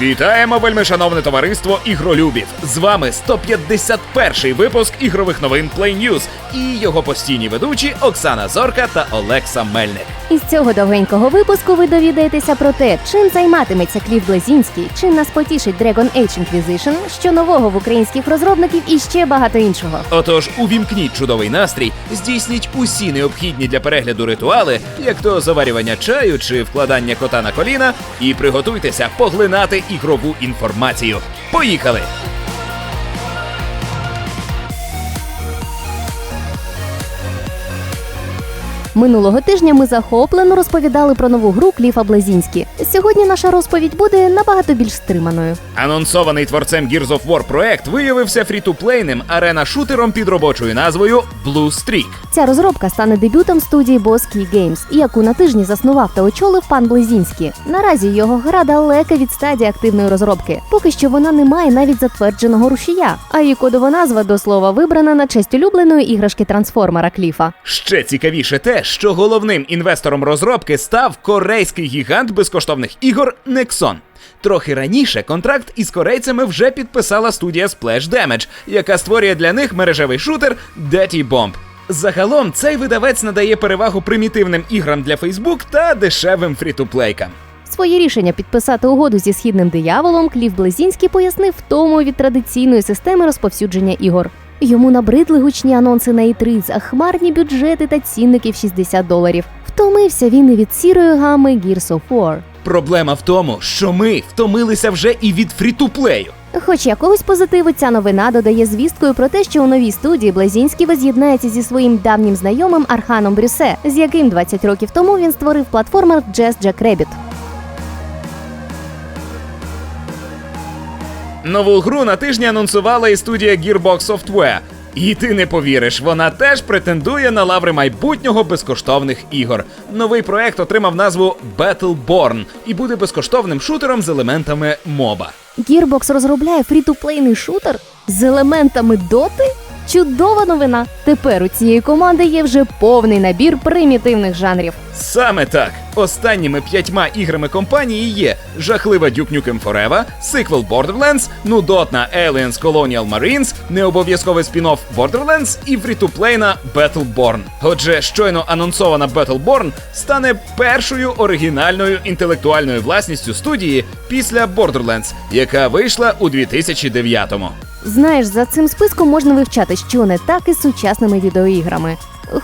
Вітаємо, вельми шановне товариство ігролюбів! З вами 151-й випуск ігрових новин Play News і його постійні ведучі Оксана Зорка та Олекса Мельник. Із цього довгенького випуску ви довідаєтеся про те, чим займатиметься Кліф Блазінський, чим нас потішить Dragon Age Inquisition, що нового в українських розробників і ще багато іншого. Отож, увімкніть чудовий настрій, здійсніть усі необхідні для перегляду ритуали, як то заварювання чаю чи вкладання кота на коліна, і приготуйтеся поглинати ігрову інформацію. Поїхали! Минулого тижня ми захоплено розповідали про нову гру Кліфа Блазінські. Сьогодні наша розповідь буде набагато більш стриманою. Анонсований творцем Gears of War проект виявився фрітуплейним арена-шутером під робочою назвою Blue Streak. Ця розробка стане дебютом студії Boss Key Games, яку на тижні заснував та очолив пан Близінський. Наразі його гра далека від стадії активної розробки. Поки що вона не має навіть затвердженого рушія, а її кодова назва до слова вибрана на честь улюбленої іграшки трансформера Кліфа. Ще цікавіше те, що головним інвестором розробки став корейський гігант безкоштовних ігор Nexon. Трохи раніше контракт із корейцями вже підписала студія Splash Damage, яка створює для них мережевий шутер Dirty Bomb. Загалом цей видавець надає перевагу примітивним іграм для Facebook та дешевим фрітуплейкам. Своє рішення підписати угоду зі східним дияволом Кліф Близінський пояснив втому від традиційної системи розповсюдження ігор. Йому набридли гучні анонси на E3 за хмарні бюджети та цінники в 60 доларів. Втомився він і від сірої гами Gears of War. Проблема в тому, що ми втомилися вже і від фрітуплею. Хоч якогось позитиву ця новина додає звісткою про те, що у новій студії Блазінський воз'єднається зі своїм давнім знайомим Арханом Брюсе, з яким 20 років тому він створив платформер Jazz Jack Rabbit. Нову гру на тижні анонсувала і студія Gearbox Software. І ти не повіриш, вона теж претендує на лаври майбутнього безкоштовних ігор. Новий проект отримав назву Battleborn і буде безкоштовним шутером з елементами моба. Gearbox розробляє фрі-ту-плейний шутер з елементами доти? Чудова новина! Тепер у цієї команди є вже повний набір примітивних жанрів. Саме так. Останніми п'ятьма іграми компанії є жахлива Duke Nukem Forever, сиквел Borderlands, нудотна Aliens Colonial Marines, необов'язковий спін-офф Borderlands і фрітуплейна Battleborn. Отже, щойно анонсована Battleborn стане першою оригінальною інтелектуальною власністю студії після Borderlands, яка вийшла у 2009-му. Знаєш, за цим списком можна вивчати, що не так із сучасними відеоіграми.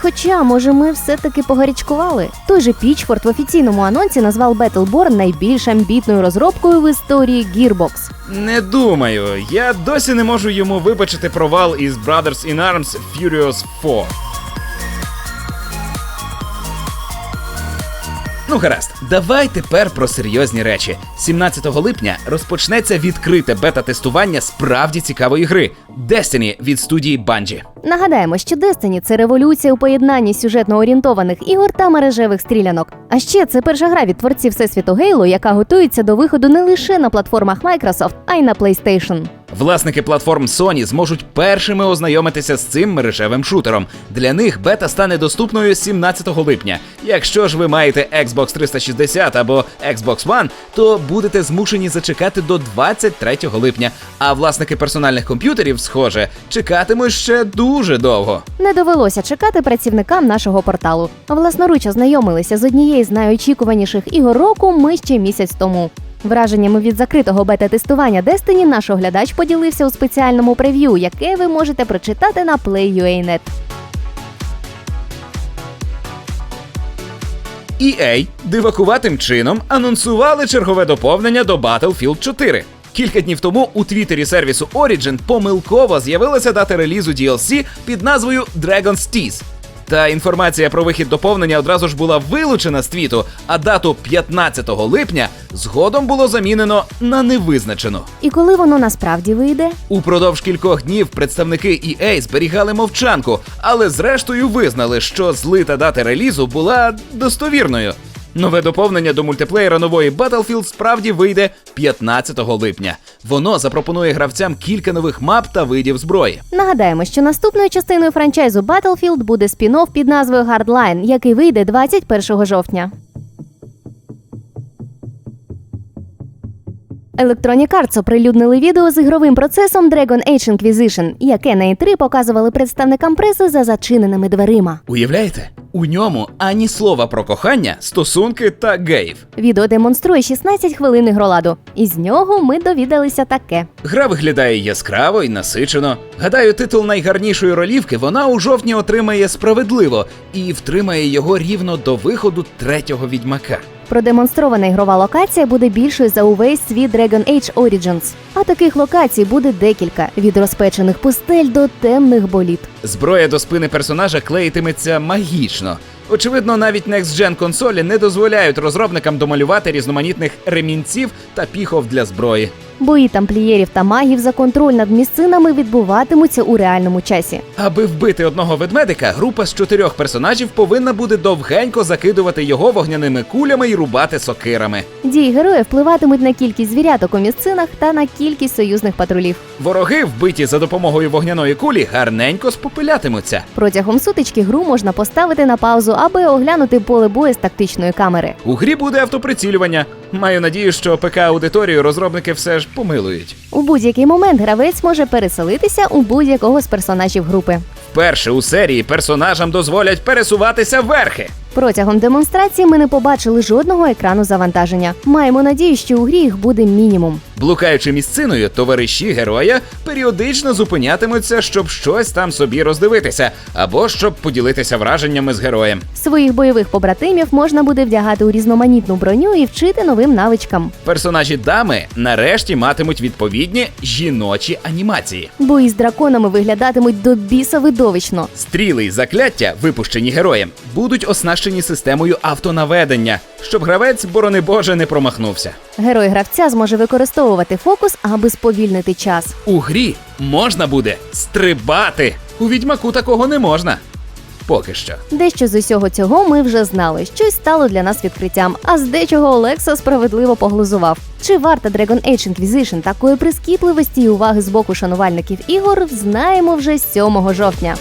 Хоча, може, ми все-таки погарячкували. Той же Пічфорд в офіційному анонсі назвав Battleborn найбільш амбітною розробкою в історії Gearbox. Не думаю, я досі не можу йому вибачити провал із Brothers in Arms Furious 4. Ну, гаразд, давай тепер про серйозні речі. 17 липня розпочнеться відкрите бета-тестування справді цікавої гри Destiny від студії Bungie. Нагадаємо, що Destiny – це революція у поєднанні сюжетно орієнтованих ігор та мережевих стрілянок. А ще це перша гра від творців всесвіту Halo, яка готується до виходу не лише на платформах Microsoft, а й на PlayStation. Власники платформ Sony зможуть першими ознайомитися з цим мережевим шутером. Для них бета стане доступною 17 липня. Якщо ж ви маєте Xbox 360 або Xbox One, то будете змушені зачекати до 23 липня. А власники персональних комп'ютерів, схоже, чекатимуть ще дуже довго. Не довелося чекати працівникам нашого порталу. Власноруч ознайомилися з однією з найочікуваніших ігор року ми ще місяць тому. Враженнями від закритого бета-тестування Destiny наш оглядач поділився у спеціальному прев'ю, яке ви можете прочитати на Play.ua.net. EA дивакуватим чином анонсували чергове доповнення до Battlefield 4. Кілька днів тому у твіттері сервісу Origin помилково з'явилася дата релізу DLC під назвою Dragon's Teeth. Та інформація про вихід доповнення одразу ж була вилучена з твіту, а дату 15 липня згодом було замінено на невизначену. І коли воно насправді вийде? Упродовж кількох днів представники EA зберігали мовчанку, але зрештою визнали, що злита дата релізу була достовірною. Нове доповнення до мультиплеєра нової Battlefield справді вийде 15 липня. Воно запропонує гравцям кілька нових мап та видів зброї. Нагадаємо, що наступною частиною франчайзу Battlefield буде спін-офф під назвою Hardline, який вийде 21 жовтня. Electronic Arts оприлюднили відео з ігровим процесом Dragon Age Inquisition, яке на E3 показували представникам преси за зачиненими дверима. Уявляєте? У ньому ані слова про кохання, стосунки та геїв. Відео демонструє 16 хвилин ігроладу. І з нього ми довідалися таке. Гра виглядає яскраво і насичено. Гадаю, титул найгарнішої ролівки вона у жовтні отримає справедливо і втримає його рівно до виходу третього відьмака. Продемонстрована ігрова локація буде більшою за увесь світ Dragon Age Origins. А таких локацій буде декілька: від розпечених пустель до темних боліт. Зброя до спини персонажа клеїтиметься магічно. Очевидно, навіть Next Gen консолі не дозволяють розробникам домалювати різноманітних ремінців та піхов для зброї. Бої тамплієрів та магів за контроль над місцинами відбуватимуться у реальному часі. Аби вбити одного ведмедика, група з чотирьох персонажів повинна буде довгенько закидувати його вогняними кулями і рубати сокирами. Дії героя впливатимуть на кількість звіряток у місцинах та на кількість союзних патрулів. Вороги, вбиті за допомогою вогняної кулі, гарненько спопилятимуться. Протягом сутички гру можна поставити на паузу, аби оглянути поле бою з тактичної камери. У грі буде автоприцілювання. Маю надію, що ПК аудиторію розробники все ж помилують. У будь-який момент гравець може переселитися у будь-якого з персонажів групи. Вперше у серії персонажам дозволять пересуватися верхи. Протягом демонстрації ми не побачили жодного екрану завантаження. Маємо надію, що у грі їх буде мінімум. Блукаючи місциною, товариші героя періодично зупинятимуться, щоб щось там собі роздивитися, або щоб поділитися враженнями з героєм. Своїх бойових побратимів можна буде вдягати у різноманітну броню і вчити новим навичкам. Персонажі дами нарешті матимуть відповідні жіночі анімації. Бої з драконами виглядатимуть до біса видовищно. Стріли й закляття, випущені героєм, будуть оснащені системою автонаведення, щоб гравець, борони Боже, не промахнувся. Герой гравця зможе використовувати фокус, аби сповільнити час. У грі можна буде стрибати. У відьмаку такого не можна. Поки що. Дещо з усього цього ми вже знали. Щось стало для нас відкриттям, а з дечого Олекса справедливо поглузував. Чи варта Dragon Age Inquisition такої прискіпливості і уваги з боку шанувальників ігор, знаємо вже 7 жовтня.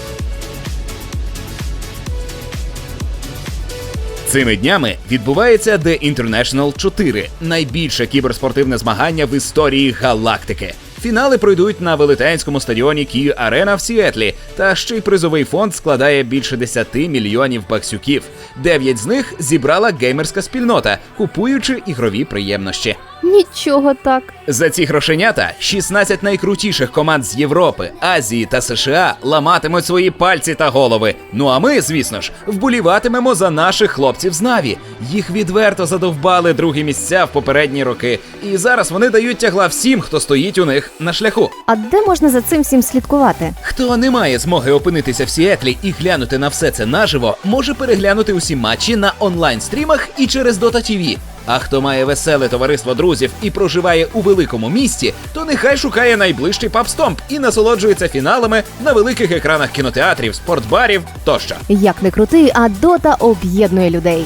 Цими днями відбувається The International 4 – найбільше кіберспортивне змагання в історії галактики. Фінали пройдуть на велетенському стадіоні Кію Арена в Сіетлі, та ще й призовий фонд складає більше 10 мільйонів баксюків. Дев'ять з них зібрала геймерська спільнота, купуючи ігрові приємності. Нічого так. За ці грошенята 16 найкрутіших команд з Європи, Азії та США ламатимуть свої пальці та голови. Ну а ми, звісно ж, вболіватимемо за наших хлопців з Наві. Їх відверто задовбали другі місця в попередні роки, і зараз вони дають тягла всім, хто стоїть у них на шляху. А де можна за цим всім слідкувати? Хто не має змоги опинитися в Сіетлі і глянути на все це наживо, може переглянути усі матчі на онлайн-стрімах і через Dota TV. А хто має веселе товариство друзів і проживає у великому місті, то нехай шукає найближчий пабстомп і насолоджується фіналами на великих екранах кінотеатрів, спортбарів тощо. Як не крути, а дота об'єднує людей.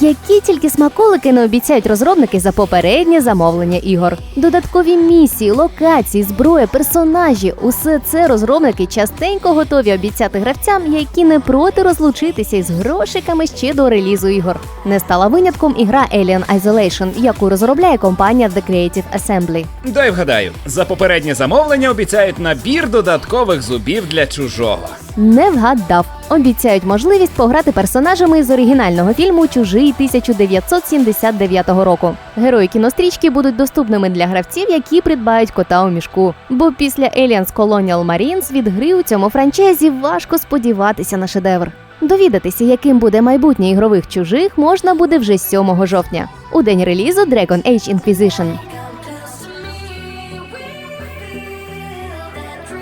Які тільки смаколики не обіцяють розробники за попереднє замовлення ігор. Додаткові місії, локації, зброя, персонажі усе це розробники частенько готові обіцяти гравцям, які не проти розлучитися із грошиками ще до релізу ігор. Не стала винятком і гра Alien Isolation, яку розробляє компанія The Creative Assembly. Дай вгадаю, за попереднє замовлення обіцяють набір додаткових зубів для чужого. Не вгадав. Обіцяють можливість пограти персонажами з оригінального фільму Чужий 1979 року. Герої кінострічки будуть доступними для гравців, які придбають кота у мішку. Бо після Aliens Colonial Marines від гри у цьому франчайзі важко сподіватися на шедевр. Довідатися, яким буде майбутнє ігрових чужих, можна буде вже 7 жовтня, у день релізу Dragon Age Inquisition.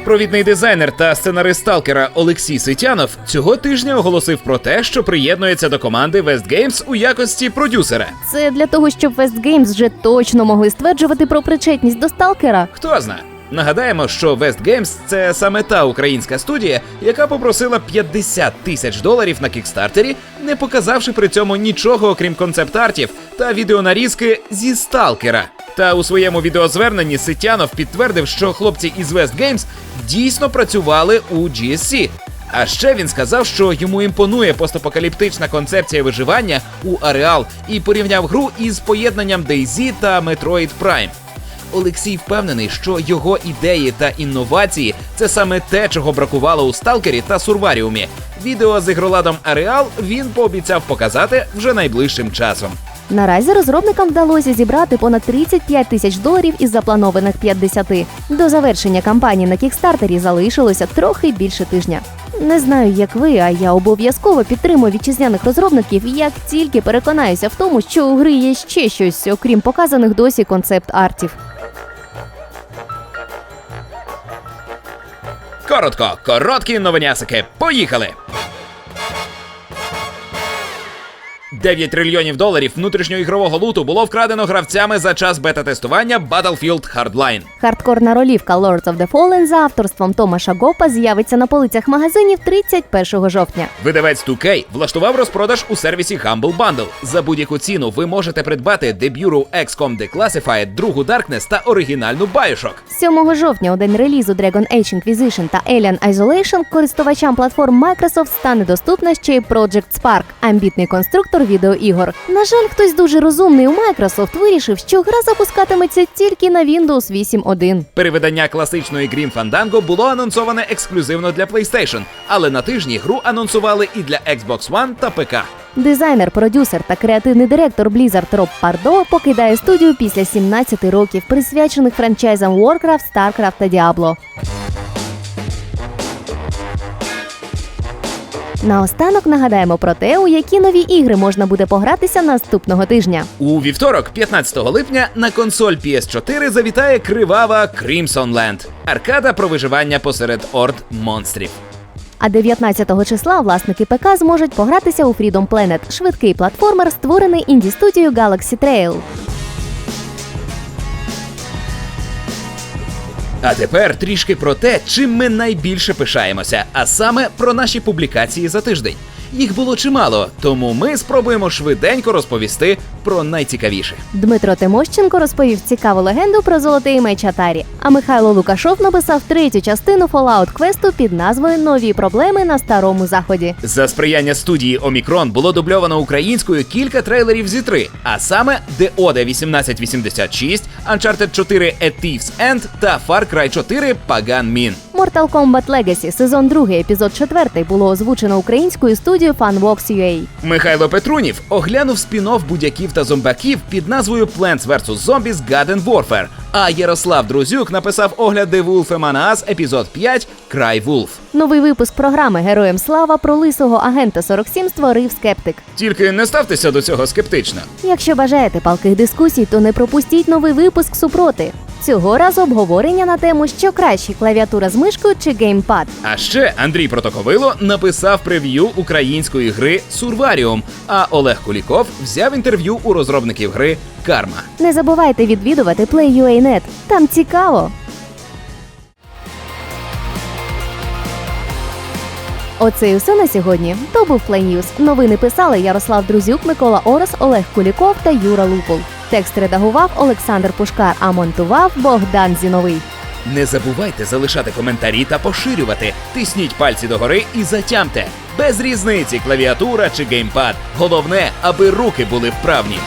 Провідний дизайнер та сценарист сталкера Олексій Ситянов цього тижня оголосив про те, що приєднується до команди West Games у якості продюсера. Це для того, щоб West Games вже точно могли стверджувати про причетність до сталкера. Хто знає? Нагадаємо, що West Games – це саме та українська студія, яка попросила 50 тисяч доларів на кікстартері, не показавши при цьому нічого окрім концепт-артів та відеонарізки зі сталкера. Та у своєму відеозверненні Ситянов підтвердив, що хлопці із West Games дійсно працювали у GSC. А ще він сказав, що йому імпонує постапокаліптична концепція виживання у Ареал і порівняв гру із поєднанням DayZ та Metroid Prime. Олексій впевнений, що його ідеї та інновації це саме те, чого бракувало у Сталкері та Сурваріумі. Відео з ігроладом Ареал він пообіцяв показати вже найближчим часом. Наразі розробникам вдалося зібрати понад 35 тисяч доларів із запланованих 50. До завершення кампанії на кікстартері залишилося трохи більше тижня. Не знаю, як ви, а я обов'язково підтримую вітчизняних розробників, як тільки переконаюся в тому, що у гри є ще щось, окрім показаних досі концепт артів. Коротко, короткі новинясики. Поїхали! 9 трильйонів доларів внутрішньоігрового луту було вкрадено гравцями за час бета-тестування Battlefield Hardline. Хардкорна ролівка Lords of the Fallen за авторством Томаша Гопа з'явиться на полицях магазинів 31 жовтня. Видавець 2K влаштував розпродаж у сервісі Humble Bundle. За будь-яку ціну ви можете придбати дебюру XCOM Declassified, другу Darkness та оригінальну Bioshock. 7 жовтня, у день релізу Dragon Age Inquisition та Alien Isolation, користувачам платформ Microsoft стане доступна ще й Project Spark – амбітний конструктор відеоігор. На жаль, хтось дуже розумний у Microsoft вирішив, що гра запускатиметься тільки на Windows 8.1. Перевидання класичної Grim Fandango було анонсоване ексклюзивно для PlayStation, але на тижні гру анонсували і для Xbox One та ПК. Дизайнер, продюсер та креативний директор Blizzard Роб Пардо покидає студію після 17 років, присвячених франчайзам Warcraft, StarCraft та Diablo. Наостанок нагадаємо про те, у які нові ігри можна буде погратися наступного тижня. У вівторок, 15 липня, на консоль PS4 завітає кривава Crimson Land – аркада про виживання посеред орд монстрів. А 19 числа власники ПК зможуть погратися у Freedom Planet – швидкий платформер, створений інді студією Galaxy Trail. А тепер трішки про те, чим ми найбільше пишаємося, а саме про наші публікації за тиждень. Їх було чимало, тому ми спробуємо швиденько розповісти про найцікавіше. Дмитро Тимощенко розповів цікаву легенду про золотий меч Атарі. А Михайло Лукашов написав третю частину Fallout квесту під назвою Нові проблеми на старому заході. За сприяння студії Омікрон було дубльовано українською кілька трейлерів зі 3, а саме The Oda 1886, Uncharted 4 A Thief's End та Far Cry 4 Pagan Min. Mortal Kombat Legacy сезон 2, епізод 4 було озвучено українською студією FunVox UA. Михайло Петрунів оглянув спін-офф будяків та зомбаків під назвою Plants vs. Zombies Garden Warfare. А Ярослав Друзюк написав огляд The Wolf Among Us, епізод 5 Cry Wolf. Новий випуск програми Героям слава про лисого агента 47 створив скептик. Тільки не ставтеся до цього скептично. Якщо бажаєте палких дискусій, то не пропустіть новий випуск супроти. Цього разу обговорення на тему, що краще клавіатура з мишкою чи геймпад. А ще Андрій Протоковило написав прев'ю української гри Сурваріум, а Олег Куліков взяв інтерв'ю у розробників гри Карма. Не забувайте відвідувати Play.ua.net. Там цікаво. Оце і все на сьогодні. То був Play News. Новини писали Ярослав Друзюк, Микола Орос, Олег Куліков та Юра Лупол. Текст редагував Олександр Пушкар, а монтував Богдан Зіновий. Не забувайте залишати коментарі та поширювати. Тисніть пальці догори і затямте. Без різниці клавіатура чи геймпад. Головне, аби руки були вправні.